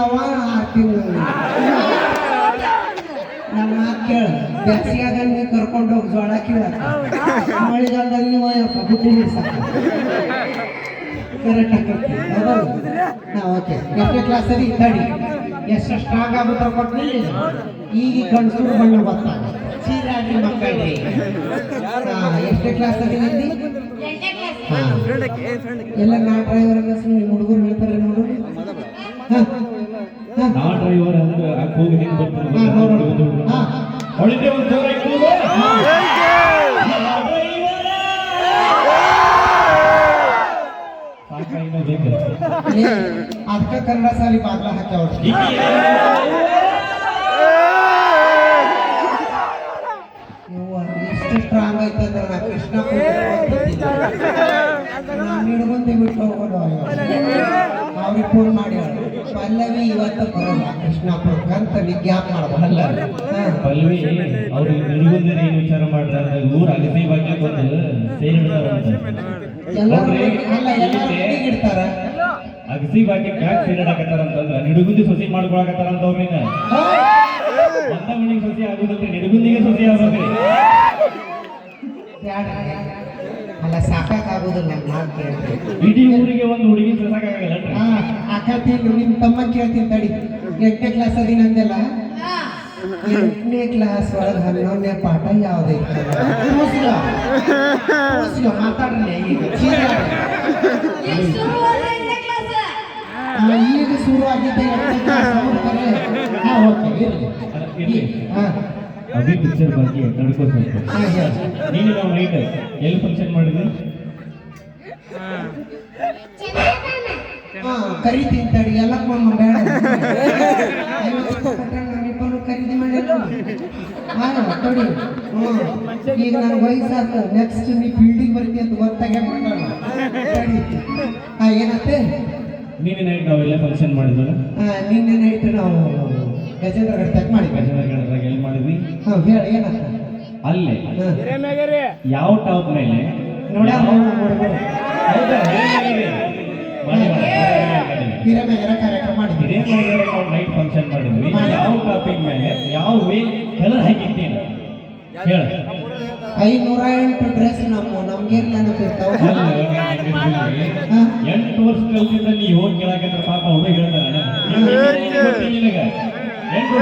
ತಿಂಗಳವ ಆರು ತಿಂಗಳು ನಮ್ಮ ಕೇಳ. ಬ್ಯಾಸಿಯಾಗ ನೀವು ಕರ್ಕೊಂಡು ಹೋಗಿ, ಜೋಳ ಕೀಳಕ್ಕ ಮಳೆಗಾಲದಾಗ ನೀವು ಅಯ್ಯಪ್ಪ ಬುದ್ಧಿ ಕರೆಕ್ಟ್ ಆಕೈತಿ ಹಾಂ ಓಕೆ ಎಷ್ಟೇ ಕ್ಲಾಸ್ ಸರಿ ತಡಿ. ಎಷ್ಟು ಸ್ಟ್ರಾಂಗ್ ಆಗುತ್ತ ಕೊಟ್ಟು ಈಗ ಗಂಡಸರು ಬಣ್ಣ ಬರ್ತಾವ ಸೀರಾಡಿ ಮಕ್ಕಳ್ರಿ. ಹಾ, ಎಷ್ಟೇ ಕ್ಲಾಸ್ ಸರಿ ನಿಂದಿ ಎಲ್ಲ ನಾ ಡ್ರೈವರ್ ನಿಮ್ಮ ಹುಡುಗರು ಹೇಳ್ತಾರೆ ನೋಡು. ಹಾ. ಕೂಗು ಹೆಂಗ್ ಬರ್ತದೆ ಹಾ, ನೋಡು. ಹಾ. ಹೊಳಿತೆ ಒಂದು ಜೋರಾಗಿ ಕೂಗು. ನಾ driver. ಸಾಕ ಇನ್ನೂ ಬೇಕು ಅದಕ್ಕೆ ಕನ್ನಡ ಸಾಲಿ ಬಾಗ್ಲ ಹಾಕ್ಯಾವ ಯವ್ವ, ಎಷ್ಟು ಸ್ಟ್ರಾಂಗ್ ಐತೆ ಅಂದ್ರೆ ನಾ ಕೃಷ್ಣ ನಾನು ಹಿಡ್ಕೊಂಡೆ ಬಿಟ್ಟು ಹೋಗೋದು ಅವ್ರಿಗೆ ಫೋನ್ ಮಾಡಿ ಹೇಳು. ಪಲ್ಲವಿ ಇವತ್ತು ಕೃಷ್ಣ ಪ್ರಭು ಅಂತ ವಿಜ್ಞಾಪ ಮಾಡಬಲ್ಲ ಪಲ್ವಿ ಅವ್ರು ನಿಡಗುಂದ ಏನು ವಿಚಾರ ಮಾಡ್ತಾರೆ? ಊರ ಅಗಸಿ ಬಗ್ಗೆ ಬಂದು ಸೇರಿ ಇಡ್ತಾರ. ಅಗಸಿ ಬಗ್ಗೆ ಯಾಕೆ ಸೇರಿಡಕತ್ತಾರ ಅಂತಂದ್ರ ನಿಡುಗುಂದಿ ಸೊಸಿ ಮಾಡ್ಕೊಳಕತ್ತಾರ ಅಂತ ಅವ್ರಿನ ಒಂದ ಮನಿಗೆ ಸೊಸಿ ಆಗುದಂದ್ರೆ ನಿಡುಗುಂದಿಗೆ ಸೊಸಿ ಆಗ್ಬೇಕ್ರಿ. ಸಾಕಾಗುದಿಲ್ಲ ನನ್ನ ಮಾತು ಕೇಳ್ರಿ. ಇಡೀ ಊರಿಗೆ ಒಂದು ಹುಡುಗಿ ಸಾಕಾಗಲ್ಲ ಹಾ ಅಕ್ಕತೀನಿ ನಿಮ್ಮ ತಮ್ಮ ಕೇಳ್ತೀನಿ ತಡಿ. ಎಂಟನೇ ಕ್ಲಾಸ್ ಅದೀನಿ ಅಂದೆಲ್ಲ ಎಂಟನೇ ಕ್ಲಾಸ್ ಒಳಗೆ ಹನ್ನೊಂದನೇ ಪಾಠ ಯಾವ್ದೈತೆ ಮಾತಾಡ್ರಿ ಈಗ ಚೀರಾಡಿ. ಆ, ಈಗ ಶುರು ಆಗಿದ್ದೆ ಎಂಟನೇ ಕ್ಲಾಸ್ ಓಕೆ ಇರ್ಲಿ. ಹಾ. ಅಭಿ ಪಿಕ್ಚರ್ ಬಗ್ಗೆ ತಡ್ಕೋ ಸ್ವಲ್ಪ. ನೀನು ನಾವು ನೈಟ್ ಎಲ್ಲಿ ಫಂಕ್ಷನ್ ಮಾಡಿದ್ವಿ ಹಾ ಕರಿತೀನಿ ತಡಿ ಎಲ್ಲ ಬೇಡ. ಖರೀದಿ ಮಾಡಿಲ್ಲ ಹಾ ತಡಿ ಹ್ಞೂ ಈಗ ನನ್ನ ವಯಸ್ಸಾತು. ನೆಕ್ಸ್ಟ್ ನೀ ಫೀಲ್ಡಿಂಗ್ ಬರ್ತಿ ಅಂತ ಗೊತ್ತಾಗೆ ಮಾಡೋಣ. ತಡಿ ಹಾ ಏನತ್ತೆ? ನಿನ್ನೆ ನೈಟ್ ನಾವೆಲ್ಲ ಫಂಕ್ಷನ್ ಮಾಡಿದ್ವಲ್ಲ? ಹಾ ನಿನ್ನೆ ನೈಟ್ ನಾವು ಗಜೇಂದ್ರ ಗಡ್ ಮಾಡಿ ಹೇಳಿ ಏನತ್ತ ಅಲ್ಲೇ ಯಾವ ಟಾಪ್ ಮೇಲೆ? ನೋಡ ಕಾರ್ಯಕ್ರಮ ಮಾಡಿದ್ವಿ. ನೈಟ್ ಫಂಕ್ಷನ್ ಮಾಡಿದ್ವಿ. ಯಾವ ಟಾಪಿಕ್ ಮೇಲೆ ಯಾವ ವೇ ಕಲರ್ ಹಾಕಿದ್ದೀನಿ ಹೇಳ. ಐನೂರ ಎಂಟು ಡ್ರೆಸ್ ನಮ್ಮ ನಮ್ಗೆ ನೆನಪಿರ್ತಾವ ಹಾ. ಎಂಟು ವರ್ಷ ಕಲ್ತಿದ್ದ ನೀ ಹೋಗಿ ಕೇಳಾಕಂದ್ರೆ ಪಾಪ ಹುಡುಗ ಹೇಳ್ತಾರ ಎಂಟು